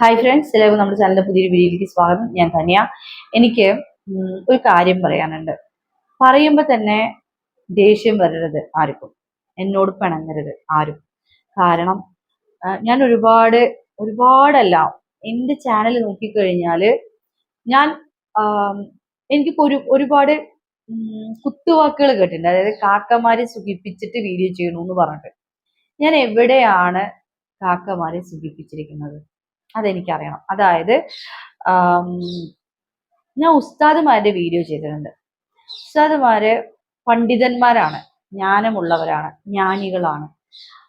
Hi friends എല്ലാവർക്കും നമ്മുടെ ചാനലിന്റെ പുതിയൊരു വീഡിയോയിലേക്ക് സ്വാഗതം. ഞാൻ ധന്യ എനിക്ക് ഒരു കാര്യം പറയാനുണ്ട്. പറയുമ്പോൾ തന്നെ ദേഷ്യം വരരുത് ആർക്കും. എന്നോട് പിണങ്ങരുത് ആരും. കാരണം ഞാൻ ഒരുപാട് ഒരുപാടല്ല എന്റെ ചാനൽ നോക്കിക്കഴിഞ്ഞാൽ ഞാൻ എനിക്കിപ്പോൾ എനിക്കിപ്പോ ഒരു ഒരുപാട് കുത്തുവാക്കുകൾ കേട്ടിട്ടുണ്ട്. അതായത് കാക്കമാരെ സുഖിപ്പിച്ചിട്ട് വീഡിയോ ചെയ്യണമെന്ന് പറഞ്ഞിട്ട്. ഞാൻ എവിടെയാണ് കാക്കമാരെ സുഖിപ്പിച്ചിരിക്കുന്നത്? അതെനിക്കറിയണം. അതായത് ഞാൻ ഉസ്താദുമാരുടെ വീഡിയോ ചെയ്തിട്ടുണ്ട്. ഉസ്താദുമാര് പണ്ഡിതന്മാരാണ്. ജ്ഞാനമുള്ളവരാണ്. ജ്ഞാനികളാണ്.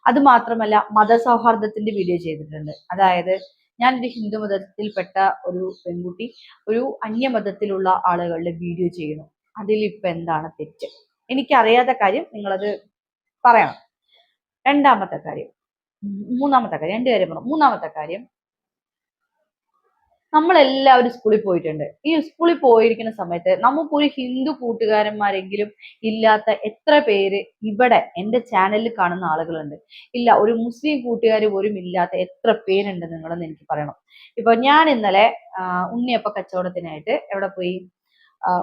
അത് മാത്രമല്ല മതസൗഹാർദ്ദത്തിന്റെ വീഡിയോ ചെയ്തിട്ടുണ്ട്. അതായത് ഞാൻ ഒരു ഹിന്ദു മതത്തിൽപ്പെട്ട ഒരു പെൺകുട്ടി ഒരു അന്യമതത്തിലുള്ള ആളുകളുടെ വീഡിയോ ചെയ്യുന്നു. അതിൽ ഇപ്പൊ എന്താണ് തെറ്റ്? എനിക്കറിയാത്ത കാര്യം നിങ്ങളത് പറയണം. രണ്ടാമത്തെ കാര്യം. മൂന്നാമത്തെ കാര്യം. രണ്ട് പറഞ്ഞു മൂന്നാമത്തെ കാര്യം നമ്മളെല്ലാവരും സ്കൂളിൽ പോയിട്ടുണ്ട്. ഈ സ്കൂളിൽ പോയിരിക്കുന്ന സമയത്ത് നമുക്കൊരു ഹിന്ദു കൂട്ടുകാരന്മാരെങ്കിലും ഇല്ലാത്ത എത്ര പേര് ഇവിടെ എന്റെ ചാനലിൽ കാണുന്ന ആളുകളുണ്ട്. ഇല്ല ഒരു മുസ്ലിം കൂട്ടുകാർ പോലും ഇല്ലാത്ത എത്ര പേരുണ്ട് നിങ്ങളെന്ന് എനിക്ക് പറയണം. ഇപ്പൊ ഞാൻ ഇന്നലെ ഉണ്ണിയപ്പ കച്ചവടത്തിനായിട്ട് എവിടെ പോയി?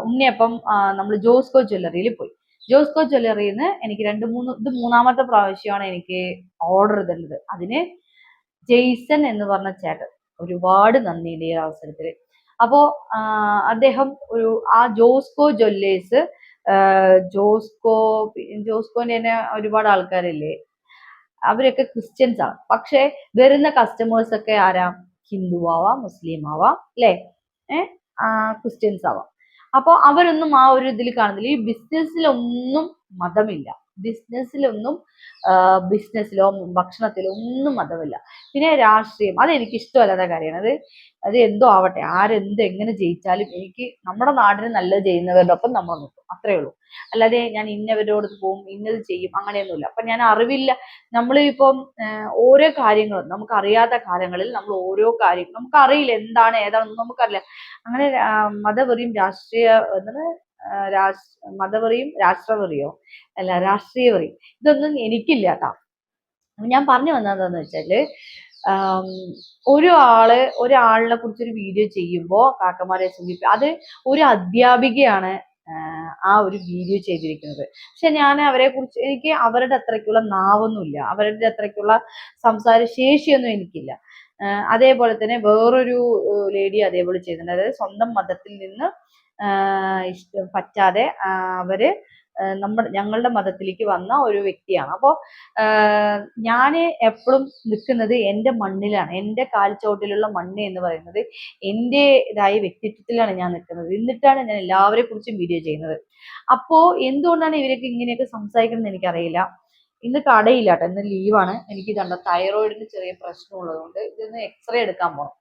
ഉണ്ണിയപ്പം നമ്മൾ ജോസ്കോ ജ്വല്ലറിയിൽ പോയി. ജോസ്കോ ജ്വല്ലറിയിൽ നിന്ന് എനിക്ക് രണ്ട് മൂന്ന് ഇത് മൂന്നാമത്തെ പ്രാവശ്യമാണ് എനിക്ക് ഓർഡർ തരുന്നത് അതിന് ജെയ്സൺ എന്ന് പറഞ്ഞ ചേട്ടൻ. ഒരുപാട് നന്ദിയുണ്ട് ഈ അവസരത്തിൽ അപ്പോ അദ്ദേഹം ഒരു ആ ജോസ്കോ ജ്വല്ലേഴ്സ് ജോസ്കോ ജോസ്കോന്റെ തന്നെ ഒരുപാട് ആൾക്കാരില്ലേ? അവരൊക്കെ ക്രിസ്ത്യൻസ് ആണ്. പക്ഷെ വരുന്ന കസ്റ്റമേഴ്സ് ഒക്കെ ആരാ? ഹിന്ദു ആവാം മുസ്ലിം ആവാം അല്ലേ ഏഹ് ക്രിസ്ത്യൻസ് ആവാം. അപ്പൊ അവരൊന്നും ആ ഒരു ഇതിൽ കാണുന്നില്ല. ഈ ബിസിനസ്സിലൊന്നും മതമില്ല. ബിസിനസ്സിലൊന്നും ബിസിനസ്സിലോ ഭക്ഷണത്തിലോ ഒന്നും മതമില്ല. പിന്നെ രാഷ്ട്രീയം അത് എനിക്ക് ഇഷ്ടമല്ലാത്ത കാര്യമാണ്. അത് അത് എന്തോ ആവട്ടെ ആരെന്ത് എങ്ങനെ ജയിച്ചാലും എനിക്ക് നമ്മുടെ നാടിന് നല്ലത് ചെയ്യുന്നവരുടെ ഒപ്പം നമ്മൾ നിൽക്കും. അത്രേ ഉള്ളൂ. അല്ലാതെ ഞാൻ ഇന്നവരോട് പോകും ഇന്നത് ചെയ്യും അങ്ങനെയൊന്നുമില്ല. അപ്പൊ ഞാൻ അറിവില്ല. നമ്മൾ ഇപ്പം ഓരോ കാര്യങ്ങളും നമുക്ക് അറിയാത്ത കാലങ്ങളിൽ നമ്മൾ ഓരോ കാര്യം നമുക്കറിയില്ല എന്താണ് ഏതാണെന്ന് നമുക്കറിയില്ല. അങ്ങനെ മതവെറിയും രാഷ്ട്രീയ എന്താണ് മതവെറിയും രാഷ്ട്രവെറിയോ? അല്ല രാഷ്ട്രീയ വെറി ഇതൊന്നും എനിക്കില്ല കേട്ടോ ഞാൻ പറഞ്ഞു വന്നതെന്ന് വെച്ചാൽ ഒരു ആൾ ഒരാളിനെ കുറിച്ച് ഒരു വീഡിയോ ചെയ്യുമ്പോൾ കാക്കമാരെ സൂചിപ്പിക്കും അത് ഒരു അധ്യാപികയാണ് ആ ഒരു വീഡിയോ ചെയ്തിരിക്കുന്നത്. പക്ഷെ ഞാൻ അവരെ കുറിച്ച് എനിക്ക് അവരുടെ അത്രയ്ക്കുള്ള നാവൊന്നുമില്ല. അവരുടെ അത്രയ്ക്കുള്ള സംസാര ശേഷിയൊന്നും എനിക്കില്ല അതേപോലെ തന്നെ വേറൊരു ലേഡി അതേപോലെ ചെയ്തിട്ടുണ്ട് അതായത് സ്വന്തം മതത്തിൽ നിന്ന് ഇഷ്ട പറ്റാതെ അവർ നമ്മുടെ ഞങ്ങളുടെ മതത്തിലേക്ക് വന്ന ഒരു വ്യക്തിയാണ്. അപ്പോൾ ഞാൻ എപ്പോഴും നിൽക്കുന്നത് എന്റെ മണ്ണിലാണ്. എന്റെ കാൽച്ചോട്ടിലുള്ള മണ്ണ് എന്ന് പറയുന്നത് എന്റെതായ വ്യക്തിത്വത്തിലാണ് ഞാൻ നിൽക്കുന്നത്. എന്നിട്ടാണ് ഞാൻ എല്ലാവരെ കുറിച്ചും വീഡിയോ ചെയ്യുന്നത്. അപ്പോ എന്തുകൊണ്ടാണ് ഇവരൊക്കെ ഇങ്ങനെയൊക്കെ സംസാരിക്കുന്നത് എനിക്കറിയില്ല. ഇന്ന് കടയില്ല കേട്ടോ. ഇന്ന് ലീവാണ്. എനിക്ക് കണ്ട തൈറോയിഡിന് ചെറിയ പ്രശ്നമുള്ളതുകൊണ്ട് ഇതൊന്ന് എക്സ്റേ എടുക്കാൻ പോകണം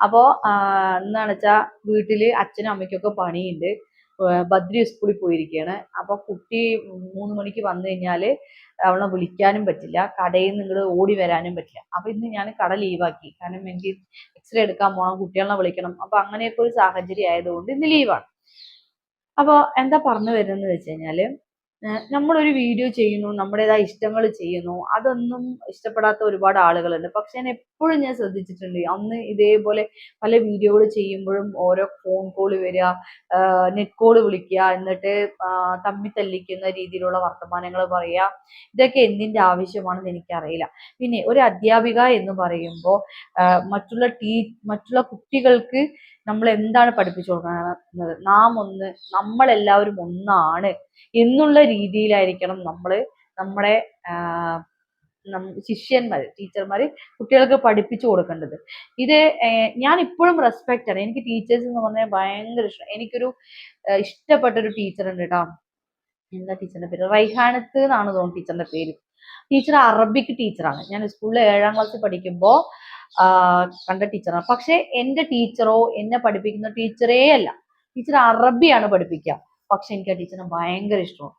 അപ്പോ എന്താണെന്ന് വെച്ചാൽ വീട്ടിൽ അച്ഛനും അമ്മയ്ക്കൊക്കെ പണിയുണ്ട്. ബദ്രി സ്കൂളിൽ പോയിരിക്കുകയാണ് അപ്പൊ കുട്ടി മൂന്ന് മണിക്ക് വന്നു കഴിഞ്ഞാൽ അവളെ വിളിക്കാനും പറ്റില്ല. കടയിൽ ഇങ്ങോട്ട് ഓടി വരാനും പറ്റില്ല. അപ്പൊ ഇന്ന് ഞാൻ കട ലീവാക്കി കാരണം എനിക്ക് എക്സ്റേ എടുക്കാൻ പോകണം കുട്ടികളെ വിളിക്കണം. അപ്പൊ അങ്ങനെയൊക്കെ ഒരു സാഹചര്യം ആയതുകൊണ്ട് ഇന്ന് ലീവാണ് അപ്പൊ എന്താ പറഞ്ഞു വരുന്നത് വെച്ച് കഴിഞ്ഞാൽ നമ്മളൊരു വീഡിയോ ചെയ്യുന്നു നമ്മുടേതായ ഇഷ്ടങ്ങൾ ചെയ്യുന്നു അതൊന്നും ഇഷ്ടപ്പെടാത്ത ഒരുപാട് ആളുകളുണ്ട്. പക്ഷെ ഞാൻ എപ്പോഴും ഞാൻ ശ്രദ്ധിച്ചിട്ടുണ്ട് അന്ന് ഇതേപോലെ പല വീഡിയോകൾ ചെയ്യുമ്പോഴും ഓരോ ഫോൺ കോൾ വരിക നെറ്റ് കോൾ വിളിക്കുക എന്നിട്ട് തമ്മി തല്ലിക്കുന്ന രീതിയിലുള്ള വർത്തമാനങ്ങൾ പറയുക ഇതൊക്കെ എന്തിന്റെ ആവശ്യമാണെന്ന് എനിക്കറിയില്ല. പിന്നെ ഒരു അധ്യാപിക എന്ന് പറയുമ്പോൾ മറ്റുള്ള ടീ മറ്റുള്ള കുട്ടികൾക്ക് നമ്മൾ എന്താണ് പഠിപ്പിച്ചു കൊടുക്കുന്നത് നാം ഒന്ന് നമ്മളെല്ലാവരും ഒന്നാണ് എന്നുള്ള രീതിയിലായിരിക്കണം നമ്മൾ നമ്മുടെ ശിഷ്യന്മാർ ടീച്ചർമാർ കുട്ടികൾക്ക് പഠിപ്പിച്ചു കൊടുക്കേണ്ടത് ഇത് ഞാൻ ഇപ്പോഴും റെസ്പെക്റ്റ് ആണ്. എനിക്ക് ടീച്ചേഴ്സ് എന്ന് പറഞ്ഞാൽ ഭയങ്കര ഇഷ്ടം. എനിക്കൊരു ഇഷ്ടപ്പെട്ട ഒരു ടീച്ചർ ഉണ്ട് കേട്ടോ എന്താ ടീച്ചറിന്റെ പേര്? റൈഹാനത്ത് എന്നാണ് തോന്നുന്നു ടീച്ചറിന്റെ പേര്. ടീച്ചർ അറബിക് ടീച്ചറാണ്. ഞാൻ സ്കൂളിൽ ഏഴാം ക്ലാസ്സിൽ പഠിക്കുമ്പോൾ കണ്ട ടീച്ചറാണ് പക്ഷെ എന്റെ ടീച്ചറോ എന്നെ പഠിപ്പിക്കുന്ന ടീച്ചറേ അല്ല. ടീച്ചർ അറബിയാണ് പഠിപ്പിക്കുക. പക്ഷെ എനിക്ക് ആ ടീച്ചറിനെ ഭയങ്കര ഇഷ്ടമാണ്.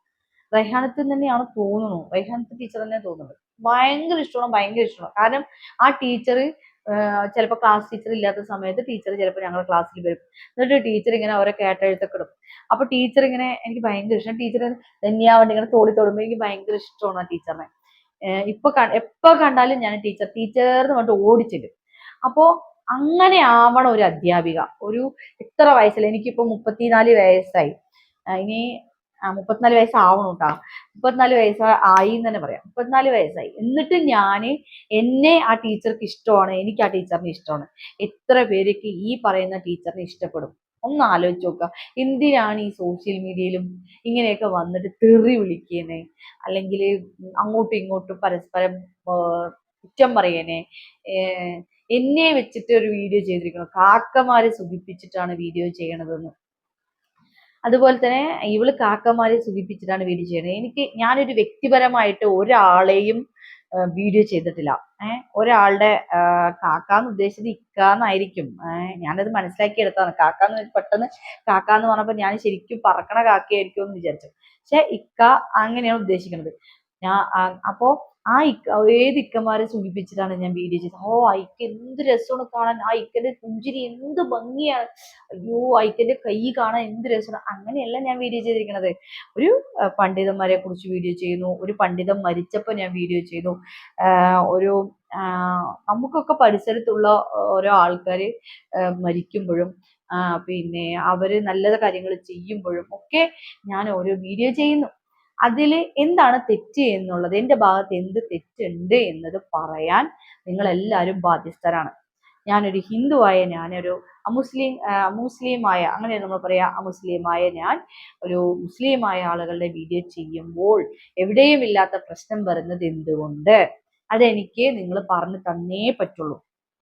റൈഹാനത്ത് തന്നെയാണ് തോന്നുന്നു. റൈഹാനത്ത് ടീച്ചർ തന്നെ തോന്നുന്നത്. ഭയങ്കര ഇഷ്ടമാണ് ഭയങ്കര ഇഷ്ടമാണ്. കാരണം ആ ടീച്ചർ ചിലപ്പോൾ ക്ലാസ് ടീച്ചർ ഇല്ലാത്ത സമയത്ത് ടീച്ചർ ചിലപ്പോൾ ഞങ്ങളുടെ ക്ലാസ്സിൽ വരും. എന്നിട്ട് ടീച്ചർ ഇങ്ങനെ അവരെ കേട്ടെഴുത്തൊക്കെ ഇടും അപ്പൊ ടീച്ചർ ഇങ്ങനെ എനിക്ക് ഭയങ്കര ഇഷ്ടം. ടീച്ചർ ധന്യാവണ്ടി ഇങ്ങനെ തോളി തൊടുമ്പോൾ എനിക്ക് ഭയങ്കര ഇഷ്ടമാണ് ആ ടീച്ചറിനെ ഇപ്പൊ എപ്പോ കണ്ടാലും ഞാൻ ടീച്ചർ ടീച്ചർ എന്ന് പറഞ്ഞിട്ട് ഓടിച്ചിടും അപ്പോ അങ്ങനെ ആവണം ഒരു അധ്യാപിക. ഒരു എത്ര വയസ്സിൽ എനിക്കിപ്പോ മുപ്പത്തിനാല് വയസ്സായി. ഇനി മുപ്പത്തിനാല് വയസ്സാവണം കേട്ടോ മുപ്പത്തിനാല് വയസ്സ് ആയി എന്ന് തന്നെ പറയാം. മുപ്പത്തിനാല് വയസ്സായി. എന്നിട്ട് ഞാൻ എന്നെ ആ ടീച്ചർക്ക് ഇഷ്ടമാണ്. എനിക്ക് ആ ടീച്ചറിനെ ഇഷ്ടമാണ്. എത്ര പേർക്ക് ഈ പറയുന്ന ടീച്ചറിനെ ഇഷ്ടപ്പെടും. ഒന്ന് ആലോചിച്ച് നോക്കുക എന്തിനാണ് ഈ സോഷ്യൽ മീഡിയയിലും ഇങ്ങനെയൊക്കെ വന്നിട്ട് തെറി വിളിക്കുന്നേ അല്ലെങ്കിൽ അങ്ങോട്ടും ഇങ്ങോട്ടും പരസ്പരം കുറ്റം പറയണേ? എന്നെ വെച്ചിട്ട് ഒരു വീഡിയോ ചെയ്തിരിക്കണം? കാക്കമാരെ സുഖിപ്പിച്ചിട്ടാണ് വീഡിയോ ചെയ്യണതെന്ന്. അതുപോലെ തന്നെ ഇവൾ കാക്കമാരെ സുഖിപ്പിച്ചിട്ടാണ് വീഡിയോ ചെയ്യണത്. എനിക്ക് ഞാനൊരു വ്യക്തിപരമായിട്ട് ഒരാളെയും വീഡിയോ ചെയ്തിട്ടില്ല. ഏഹ് ഒരാളുടെ കാക്കാന്ന് ഉദ്ദേശിച്ചത് ഇക്കാന്നായിരിക്കും. ഏഹ് ഞാനത് മനസ്സിലാക്കി എടുത്താണ് കാക്കാന്ന് പെട്ടെന്ന് കാക്കാന്ന് പറഞ്ഞപ്പോൾ ഞാൻ ശരിക്കും പറക്കണ കാക്കയായിരിക്കും എന്ന് വിചാരിച്ചു. പക്ഷെ ഇക്ക അങ്ങനെയാണ് ഉദ്ദേശിക്കുന്നത് ഞാൻ അപ്പോ ആ ഇക്ക ഏത് ഇക്കമാരെ സൂചിപ്പിച്ചിട്ടാണ് ഞാൻ വീഡിയോ ചെയ്തത്? ഓ ഐക്ക എന്ത് രസമാണ് കാണാൻ. ആ ഇക്കന്റെ പുഞ്ചിരി എന്ത് ഭംഗിയാണ്. അയ്യോ ഐക്കന്റെ കൈ കാണാൻ എന്ത് രസമാണ്. അങ്ങനെയല്ല ഞാൻ വീഡിയോ ചെയ്തിരിക്കുന്നത് ഒരു പണ്ഡിതന്മാരെ കുറിച്ച് വീഡിയോ ചെയ്യുന്നു. ഒരു പണ്ഡിതൻ മരിച്ചപ്പോൾ ഞാൻ വീഡിയോ ചെയ്തു. ഒരു നമുക്കൊക്കെ പരിസരത്തുള്ള ഓരോ ആൾക്കാർ മരിക്കുമ്പോഴും പിന്നെ അവർ നല്ല കാര്യങ്ങൾ ചെയ്യുമ്പോഴും ഒക്കെ ഞാൻ ഓരോ വീഡിയോ ചെയ്യുന്നു. അതിൽ എന്താണ് തെറ്റ് എന്നുള്ളത് എന്റെ ഭാഗത്ത് എന്ത് തെറ്റുണ്ട് എന്നത് പറയാൻ നിങ്ങൾ എല്ലാവരും ബാധ്യസ്ഥരാണ്. ഞാനൊരു ഹിന്ദുവായ ഞാനൊരു അമുസ്ലിം മുസ്ലിമായ അങ്ങനെ നമ്മൾ പറയാ അമുസ്ലിമായ ഞാൻ ഒരു മുസ്ലിമായ ആളുകളുടെ വീഡിയോ ചെയ്യുമ്പോൾ എവിടെയും ഇല്ലാത്ത പ്രശ്നം വരുന്നത് എന്തുകൊണ്ട്? അതെനിക്ക് നിങ്ങൾ പറഞ്ഞു തന്നേ പറ്റുള്ളൂ.